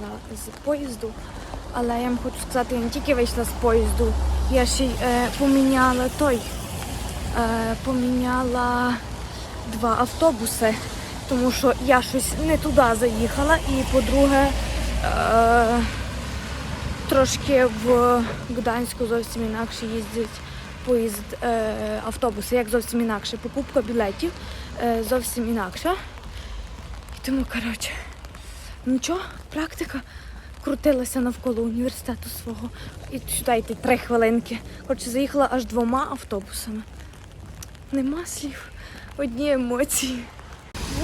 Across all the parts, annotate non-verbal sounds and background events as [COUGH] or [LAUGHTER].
вийшла з поїзду, але я вам хочу сказати, я не тільки вийшла з поїзду, я ще й е, поміняла той, е, поміняла два автобуси, тому що я щось не туди заїхала. І по-друге, е, трошки в Гданську зовсім інакше їздять поїзд е, автобуси, як зовсім інакше. Покупка білетів е, зовсім інакша. І тому, коротше, нічого, практика крутилася навколо університету свого. І сюди йти три хвилинки. Коротше, заїхала аж двома автобусами. Нема слів, одні емоції.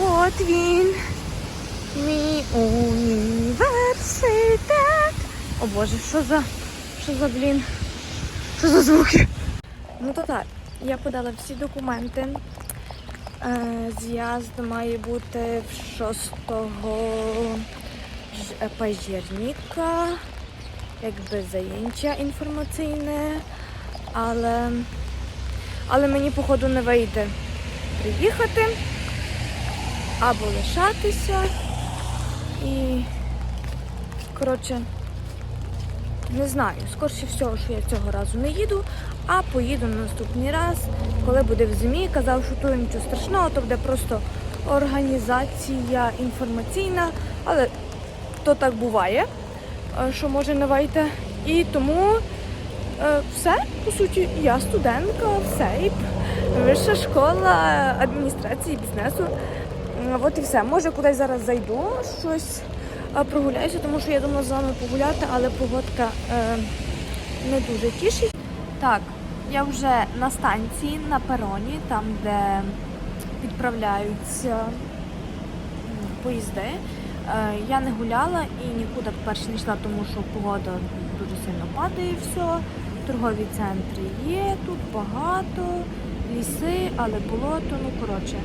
От він, мій університет. О Боже, що за, що за блін? Що за звуки? Ну то так, я подала всі документи. Е, З'їзд має бути в 6 ж- е, października, якби заїнча інформаційне, але, але мені, походу, не вийде приїхати або лишатися. І, коротше, не знаю, скорше всього, що я цього разу не їду, а поїду на наступний раз, коли буде в зимі. Казав, що тут нічого страшного, то буде просто організація інформаційна, але то так буває, е, що може не вийти. І тому е, все, по суті, я студентка, і вища школа адміністрації бізнесу. От і все. Може, кудись зараз зайду, щось е, прогуляюся, тому що я думала з вами погуляти, але погодка е, не дуже тішить. Так, я вже на станції, на пероні, там, де відправляються поїзди. Е, Я не гуляла і нікуди, по-перше, не йшла, тому що погода дуже сильно падає все. Торгові центри є, тут багато, ліси, але болото, ну коротше.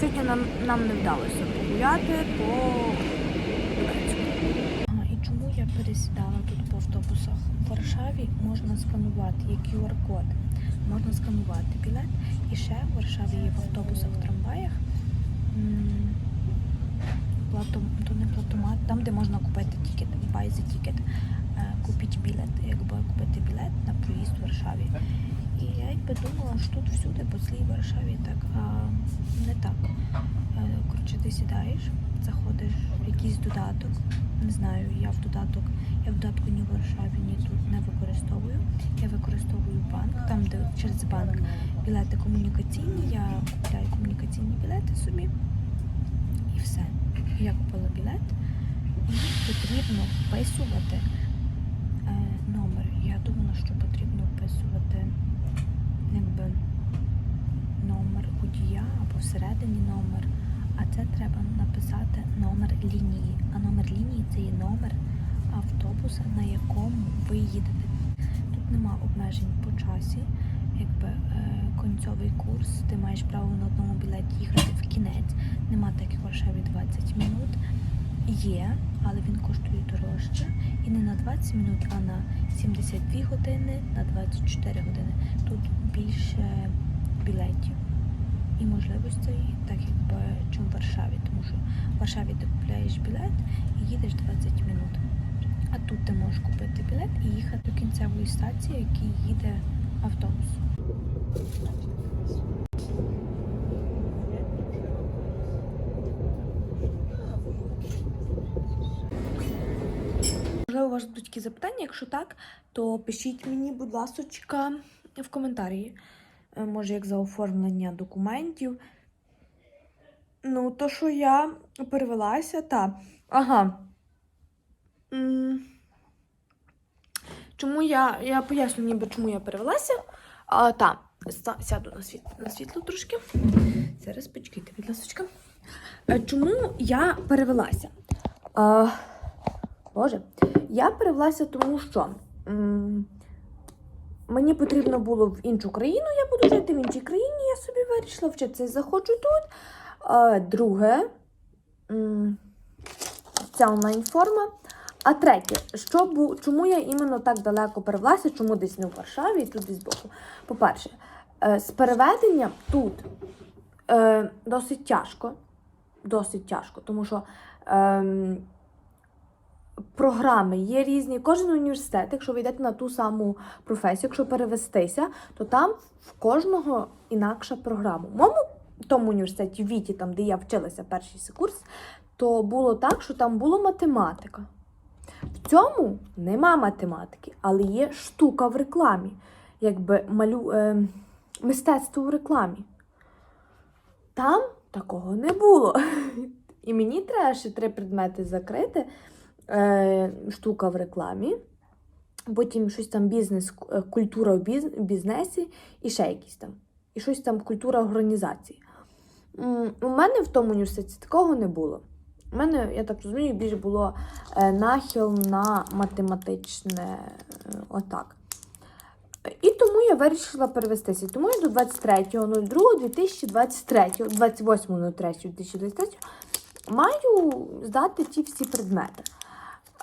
Сьогодні нам, нам не вдалося погуляти по. І чому я пересідала тут по автобусах? В Варшаві можна сканувати, є QR-код. Можна сканувати білет. І ще в Варшаві є в автобусах, в трамваях. там, де можна купити тікет, the ticket, е, купити білет, якби купити білет на проїзд в Варшаві. І я якби думала, що тут всюди по цілій Варшаві так, а не так. Е, Коротше, ти сідаєш, заходиш в якийсь додаток. Не знаю, я в додаток, я в додатку ні в Варшаві, ні тут не використовую. Я використовую банк, там, де через банк білети комунікаційні, я купляю комунікаційні білети собі. І все. Я купила білет і потрібно вписувати е, номер. Я думала, що потрібно вписувати якби номер водія або всередині номер. А це треба написати номер лінії. А номер лінії це є номер автобуса, на якому ви їдете. Тут нема обмежень по часі. Якби е, концовий курс, ти маєш право на одному білеті їхати в кінець. Нема таких в Варшаві 20 минут. Є, але він коштує дорожче. І не на 20 минут, а на 72 години, на 24 години. Тут більше білетів можливостей, так якби чим в Варшаві. Тому що в Варшаві ти купляєш білет і їдеш 20 минут. А тут ти можеш купити білет і їхати до кінцевої стації, який їде автобус. Можливо, у вас будуть такі запитання. Якщо так, то пишіть мені, будь ласочка, в коментарі. Е, Може, як за оформлення документів. Ну, то, що я перевелася, та. Ага. Чому я. Я поясню, ніби чому я перевелася. А, та, сяду на світло, на світло трошки. Зараз почекайте, будь ласочка. Е, Чому я перевелася? А, Боже, я перевелася, тому що м, мені потрібно було в іншу країну, я буду жити в іншій країні, я собі вирішила вчитися заходжу тут. Друге, ця онлайн-форма. А третє, що чому я іменно так далеко перевелася, чому десь не в Варшаві і тут десь боку. По-перше, е, з переведенням тут е, досить тяжко. Досить тяжко, тому що. Програми, є різні. Кожен університет, якщо ви йдете на ту саму професію, якщо перевестися, то там в кожного інакша програма. В моєму тому університеті, в Віті, там, де я вчилася перший курс, то було так, що там була математика. В цьому нема математики, але є штука в рекламі, якби малю, е, мистецтво в рекламі. Там такого не було. [LAUGHS] І мені треба ще три предмети закрити. Е, штука в рекламі, потім щось там бізнес, е, культура в бізнесі і ще якісь там. І щось там культура організації. У мене в тому університеті такого не було. У мене, я так розумію, більше було е, нахил на математичне е, отак. І тому я вирішила перевестися. Тому я до 23.02.2023, 28.03.2023 маю здати ті всі предмети.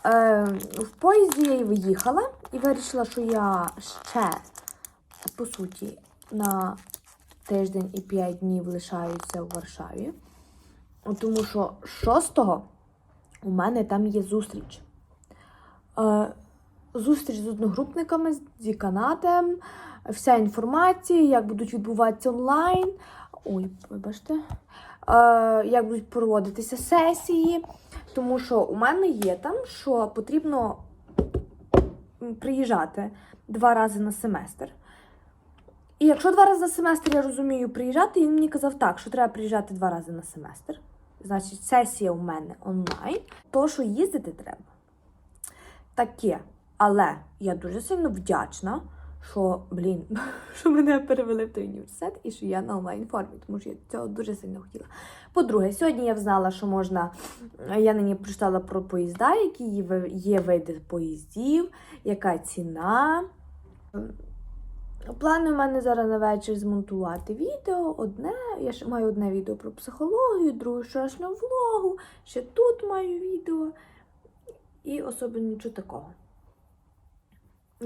Е, в поїзді я й виїхала і вирішила, що я ще, по суті, на тиждень і 5 днів лишаюся в Варшаві. Тому що 6-го у мене там є зустріч. Е, зустріч з одногрупниками, з діканатом, вся інформація, як будуть відбуватися онлайн. Ой, вибачте. Е, як будуть проводитися сесії. Тому що у мене є там, що потрібно приїжджати два рази на семестр. І якщо два рази на семестр я розумію приїжджати, він мені казав так, що треба приїжджати два рази на семестр. Значить, сесія у мене онлайн, то що їздити треба. Таке. Але я дуже сильно вдячна, що, блін, [LAUGHS] що мене перевели в той університет і що я на онлайн формі, тому що я цього дуже сильно хотіла. По-друге, сьогодні я знала, що можна. Я нині прочитала про поїзда, які є види поїздів, яка ціна. Плани в мене зараз на вечір змонтувати відео. Одне, я ще маю одне відео про психологію, друге шашну влогу, ще тут маю відео. І особливо нічого такого.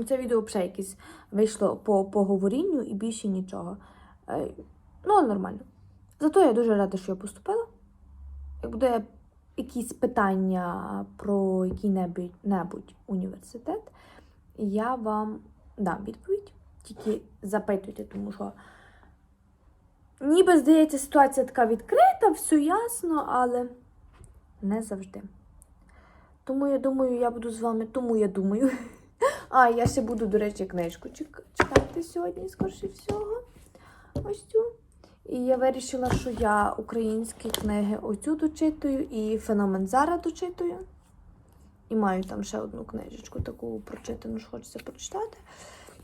Це відео взагалі якесь вийшло по поговорінню і більше нічого. Е, Ну, нормально. Зато я дуже рада, що я поступила. Як буде якісь питання про який-небудь небудь університет, я вам дам відповідь. Тільки запитуйте, тому що ніби здається, ситуація така відкрита, все ясно, але не завжди. Тому я думаю, я буду з вами, тому я думаю. А, я ще буду, до речі, книжку читати сьогодні, скоріше всього. Ось цю. І я вирішила, що я українські книги оцю дочитую і феномен Зара дочитую. І маю там ще одну книжечку таку прочитану, що хочеться прочитати.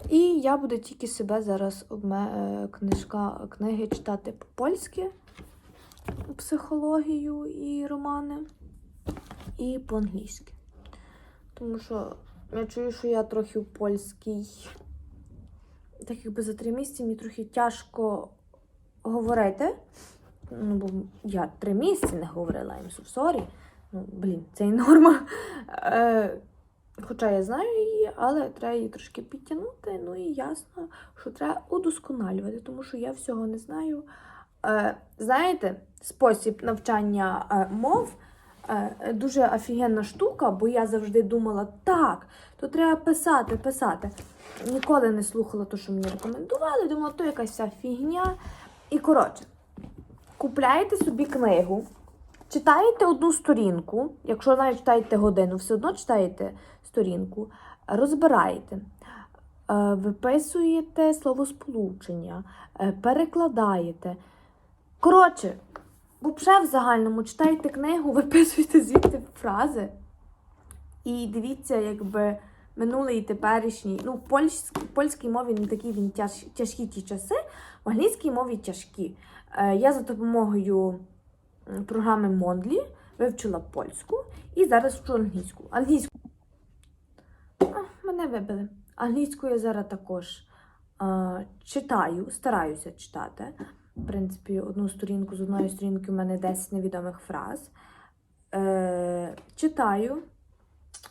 І я буду тільки себе зараз обме... е, книжка, книги читати по-польськи, психологію і романи, і по-англійськи. Тому що я чую, що я трохи в польській. Так якби за три місяці мені трохи тяжко говорити. Ну, бо я три місяці не говорила so sorry. Ну, блін, це і норма. Е, хоча я знаю її, але треба її трошки підтягнути. Ну і ясно, що треба удосконалювати, тому що я всього не знаю. Е, знаєте, спосіб навчання е, мов дуже офігенна штука, бо я завжди думала, так, то треба писати, писати. Ніколи не слухала те, що мені рекомендували, думала, то якась вся фігня. І коротше, купляєте собі книгу, читаєте одну сторінку, якщо навіть читаєте годину, все одно читаєте сторінку, розбираєте, е, виписуєте словосполучення, е, перекладаєте. Коротше, взагалі в загальному читайте книгу, виписуйте звідти фрази. І дивіться, якби минулий і теперішній. Ну, в польській, польській мові не такі він тяж, тяжкі ті часи, в англійській мові тяжкі. Е, я за допомогою програми Mondelі вивчила польську і зараз вчу англійську. Англійську. А, мене вибили. Англійську я зараз також е, читаю, стараюся читати. В принципі, одну сторінку з одної сторінки у мене 10 невідомих фраз. Е, читаю,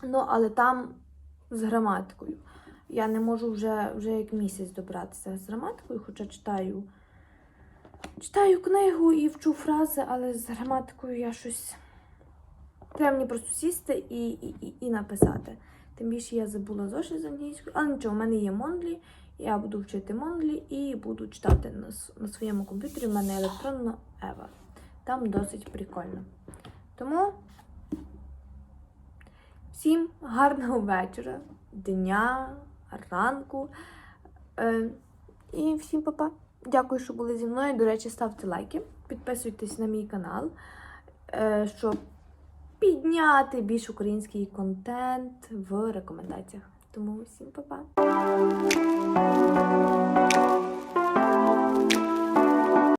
ну, але там з граматикою. Я не можу вже, вже як місяць добратися з граматикою, хоча читаю. Читаю книгу і вчу фрази, але з граматикою я щось Треба мені просто сісти і, і, і, і написати. Тим більше я забула зошит з англійською, але нічого, в мене є Мондлі. Я буду вчити Мондлі і буду читати на, на своєму комп'ютері. У мене електронна Ева. Там досить прикольно. Тому всім гарного вечора, дня, ранку. Е, і всім па-па. Дякую, що були зі мною. До речі, ставте лайки, підписуйтесь на мій канал, е, щоб підняти більш український контент в рекомендаціях. Тому всім па-па!